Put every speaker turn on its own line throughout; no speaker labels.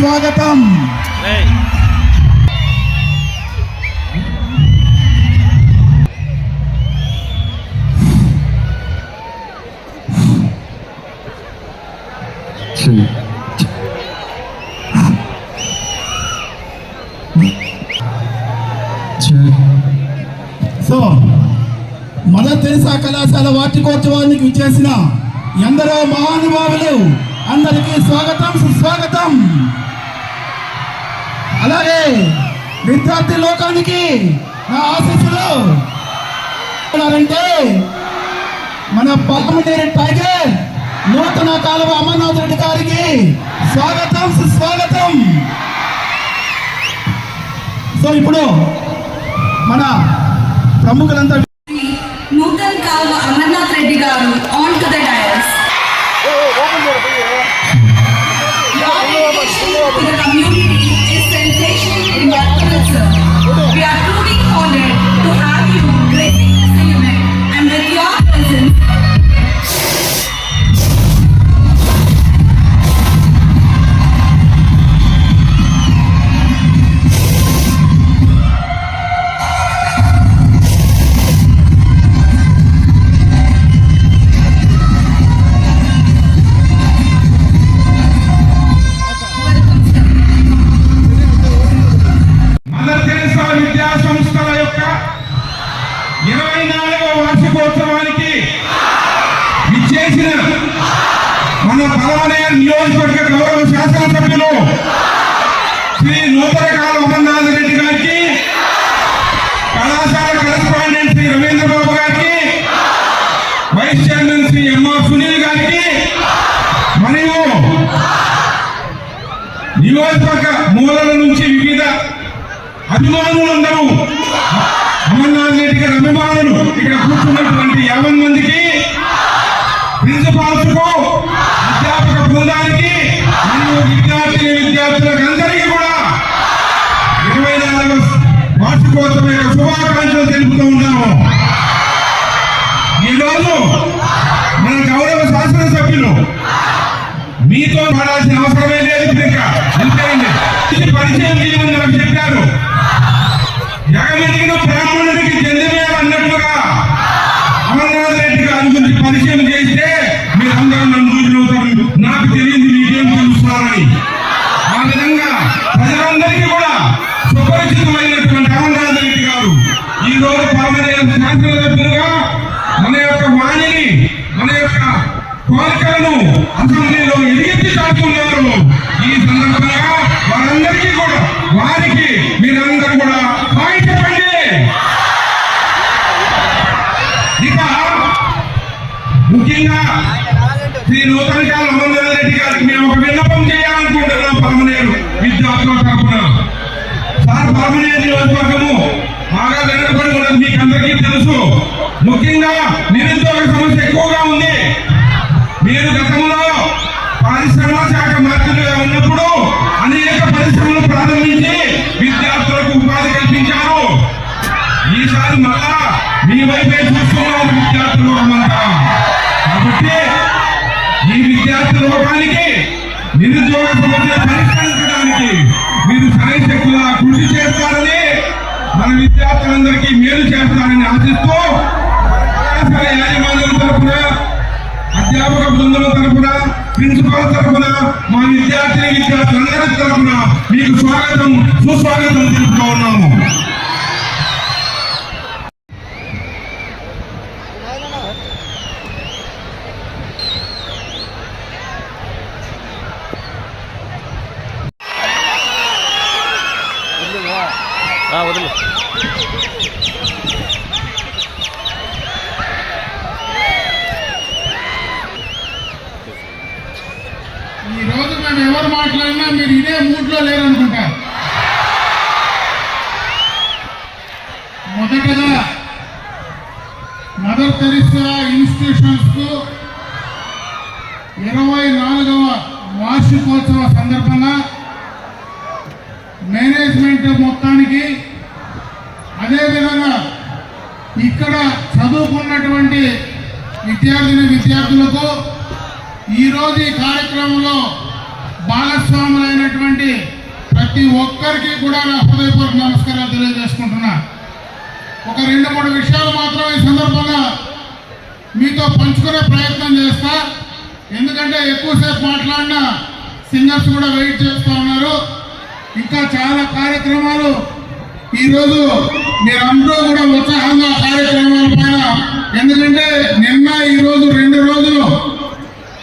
స్వాగతం. So mother Teresa కళాశాల వార్షికోత్సవానికి విచ్చేసిన ఎందరో మహానుభావులు అందరికీ స్వాగతం సుస్వాగతం. అలాగే విద్యార్థి లోకానికి నా ఆశీస్సులు. అంటే మన పల్మనేరి టైగర్ నూతన కాలువ అమర్నాథ్ రెడ్డి గారికి స్వాగతం సుస్వాగతం. సో ఇప్పుడు మన ప్రముఖులంతా
అభిమానులందరూ అమర్నాథ్ రెడ్డి గారి అభిమానులు ఇక్కడ కూర్చున్నటువంటి యాభై మందికి ప్రిన్సిపాల్స్కు అధ్యాపక బృందానికి మరియు విద్యార్థి విద్యార్థులకు అందరికీ కూడా ఇరవై నాలుగు వార్షికోత్సవ శుభాకాంక్షలు తెలుపుతూ ఉన్నాము. ఈరోజు మన గౌరవ శాసనసభ్యులు మీతో పడాల్సిన అవసరమే లేదు ఇంకా అంతేండి ఇది పరిచయం ఈ సందర్భంగా వారందరికీ కూడా వారికి మీరందరూ కూడా పాయింట్ చెప్పండి ఇక ముఖ్యంగా శ్రీ నూతన కాల అమర్నాథ్ రెడ్డి గారికి మేము ఒక విన్నపం చేయాలనుకుంటున్నాం పరమనేరు విద్యార్థుల తరఫున సార్ పరమనేరు నియోజకవర్గము బాగా వెనకబడి ఉన్నది మీకు అందరికీ తెలుసు. ముఖ్యంగా నిరుద్యోగ సమస్య ఎక్కువగా ఉంది. మీరు గతంలో పరిశ్రమ శాఖ మంత్రి వైపే చూస్తున్నారు విద్యార్థి లోకమంతా కాబట్టి ఈ విద్యార్థి లోకానికి నిరుద్యోగ సమస్య పరిష్కరించడానికి మీరు సరైన కృషి చేస్తారని మన విద్యార్థులందరికీ మేలు చేస్తారని ఆశిస్తూ కళాశాల యాజమాన్యం తరఫున అధ్యాపక బృందం తరఫున ప్రిన్సిపాల్ తరఫున మా విద్యార్థిని విద్యార్థులందరి తరఫున మీకు స్వాగతం సుస్వాగతం తెలుపుతూ ఉన్నాము
వదిలి
ఈ రోజు మేము ఎవరు మాట్లాడినా మీరు ఇదే మూడ్లో లేరనుకుంటారు మొదటగా మదర్ తెరిసా ఇన్స్టిట్యూషన్స్కు ఇరవై నాలుగవ వార్షికోత్సవ సందర్భంగా మేనేజ్మెంట్ మొత్తానికి అదేవిధంగా ఇక్కడ చదువుకున్నటువంటి విద్యార్థిని విద్యార్థులకు ఈరోజు ఈ కార్యక్రమంలో భాగస్వాములైనటువంటి ప్రతి ఒక్కరికి కూడా నా హృదయపూర్వక నమస్కారాలు తెలియజేసుకుంటున్నా. ఒక రెండు మూడు విషయాలు మాత్రం ఈ సందర్భంగా మీతో పంచుకునే ప్రయత్నం చేస్తా. ఎందుకంటే ఎక్కువసేపు మాట్లాడిన సింగర్స్ కూడా వెయిట్ చేస్తూ ఉన్నారు. ఇంకా చాలా కార్యక్రమాలు. ఈరోజు మీరందరూ కూడా ఉత్సాహంగా కార్యక్రమాల పైన. ఎందుకంటే నిన్న ఈరోజు రెండు రోజులు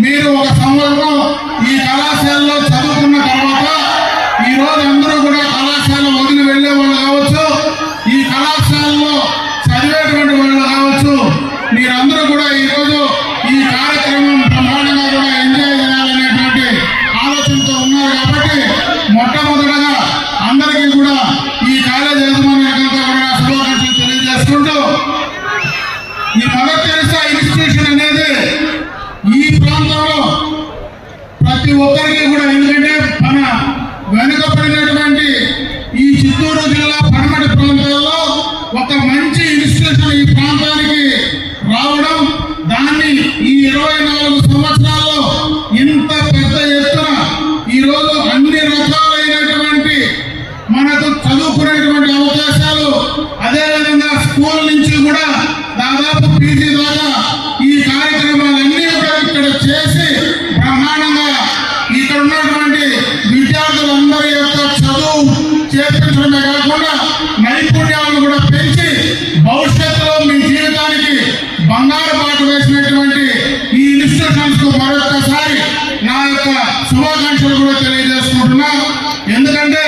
మీరు ఒక సంవత్సరం ఈ కళాశాలలో చదువుకున్న తర్వాత ఈ రోజు అందరూ కూడా కళాశాల వదిలి వెళ్ళే పీజీ ద్వారా ఈ కార్యక్రమాలన్నీ కూడా ఇక్కడ చేసి బ్రహ్మాండంగా ఇక్కడ ఉన్నటువంటి విద్యార్థులందరి యొక్క చదువు చేపించడమే కాకుండా నైపుణ్యాలను కూడా పెంచి భవిష్యత్తులో మీ జీవితానికి బంగారు బాట వేసినటువంటి ఈ ఇన్స్టిట్యూషన్స్కు మరొకసారి నా యొక్క శుభాకాంక్షలు కూడా తెలియజేసుకుంటున్నా. ఎందుకంటే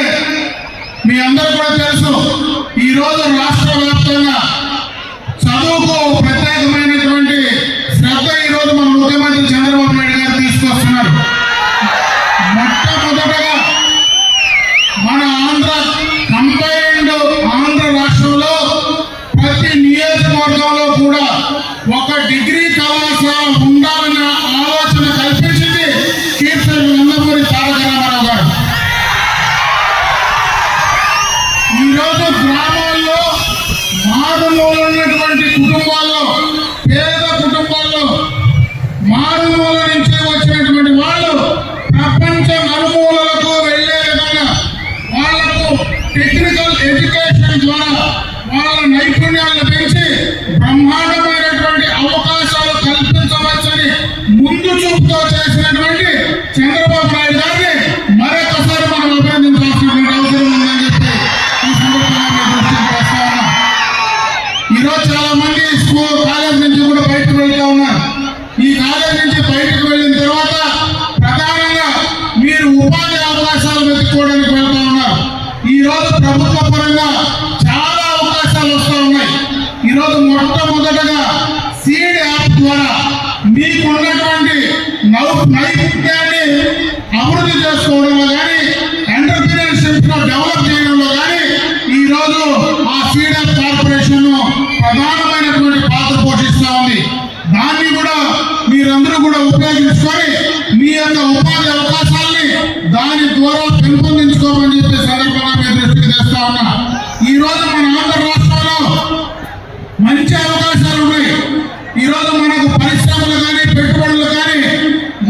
మీ అందరూ కూడా తెలుసు ఈ రోజు రాష్ట్ర వ్యాప్తంగా చదువుకు ప్రత్యేకమైనటువంటి శ్రద్ధ ఈరోజు మన ముఖ్యమంత్రి చంద్రబాబు మంది స్కూల్ కాలేజ్ నుంచి కూడా బయటకు వెళ్తా ఉన్నారు. ఈ కాలేజ్ నుంచి బయటకు వెళ్ళిన తర్వాత ప్రధానంగా మీరు ఉపాధి అవకాశాలు వెతుక్కోవడానికి వెళ్తా ఉన్నారు. ఈ రోజు ప్రభుత్వ పరంగా చాలా అవకాశాలు వస్తూ ఉన్నాయి. ఈరోజు మొట్టమొదటగా సీడ్ యాప్ ద్వారా మీకు ఉన్నటువంటి నౌ- నైపుణ్యాన్ని అభివృద్ధి చేసుకోవడం చేస్తా ఉన్నా. ఈ రోజు మన ఆంధ్ర రాష్ట్రంలో మంచి అవకాశాలు ఉన్నాయి. ఈ రోజు మనకు పరిశ్రమలు కానీ పెట్టుబడులు కానీ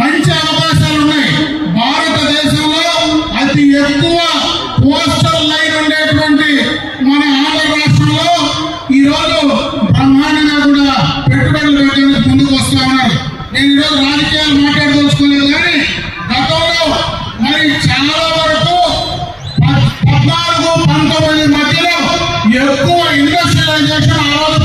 మంచి అవకాశాలు ఉన్నాయి. భారతదేశంలో అతి ఎక్కువ పోస్టల్ ఇండస్ట్రియలైజేషన్ ఆ రోజు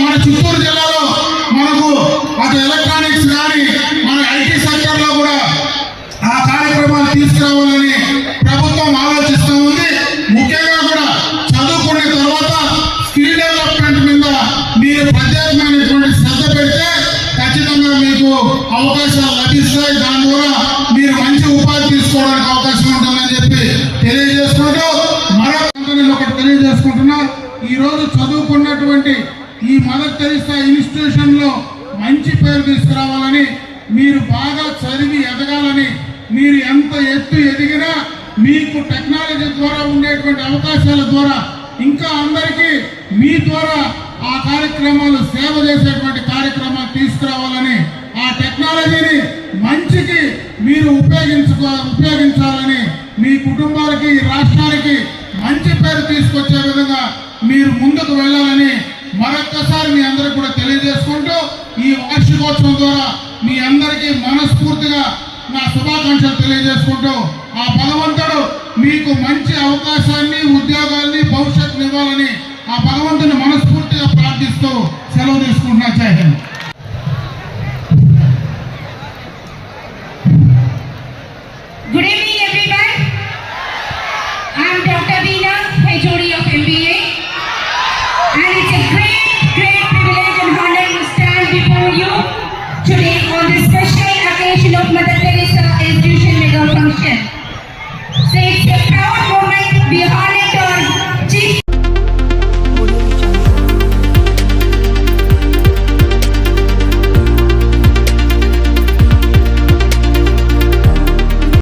మన చిత్తూరు జిల్లాలో మనకు అటు ఎలక్ట్రానిక్స్ కానీ మన ఐటీ సెక్టర్లో కూడా ఆ కార్యక్రమాలు తీసుకురావాలని ప్రభుత్వం ఆలోచిస్తూ ఉంది. ముఖ్యంగా కూడా చదువుకున్న తర్వాత స్కిల్ డెవలప్మెంట్ మీద మీరు ప్రత్యేకమైనటువంటి శ్రద్ధ పెడితే ఖచ్చితంగా మీకు అవకాశాలు లభిస్తాయి. దాని ద్వారా మీరు మంచి ఉపాధి తీసుకోవడానికి అవకాశం ఉంటుందని చెప్పి తెలియజేసుకుంటూ మరో ఒకటి తెలియజేసుకుంటున్నా ఈరోజు చదువుకున్నటువంటి ఈ మదర్ తెరిసా ఇన్స్టిట్యూషన్లో మంచి పేరు తీసుకురావాలని మీరు బాగా చదివి ఎదగాలని మీరు ఎంత ఎత్తు ఎదిగినా మీకు టెక్నాలజీ ద్వారా ఉండేటువంటి అవకాశాల ద్వారా ఇంకా అందరికీ మీ ద్వారా ఆ కార్యక్రమాలు సేవ చేసేటువంటి కార్యక్రమాలు తీసుకురావాలని ఆ టెక్నాలజీని మంచికి మీరు ఉపయోగించుకో ఉపయోగించాలని మీ కుటుంబాలకి రాష్ట్రానికి మంచి పేరు తీసుకొచ్చే విధంగా మీరు ముందుకు వెళ్ళాలని మరొక్కసారి మీ అందరికి కూడా తెలియజేసుకుంటూ ఈ వార్షికోత్సవం ద్వారా మీ అందరికీ మనస్ఫూర్తిగా నా శుభాకాంక్షలు తెలియజేసుకుంటూ ఆ భగవంతుడు మీకు మంచి అవకాశాన్ని ఉద్యోగాన్ని భవిష్యత్తుని ఇవ్వాలని ఆ భగవంతుని మనస్ఫూర్తిగా ప్రార్థిస్తూ సెలవు తీసుకుంటున్నా. జై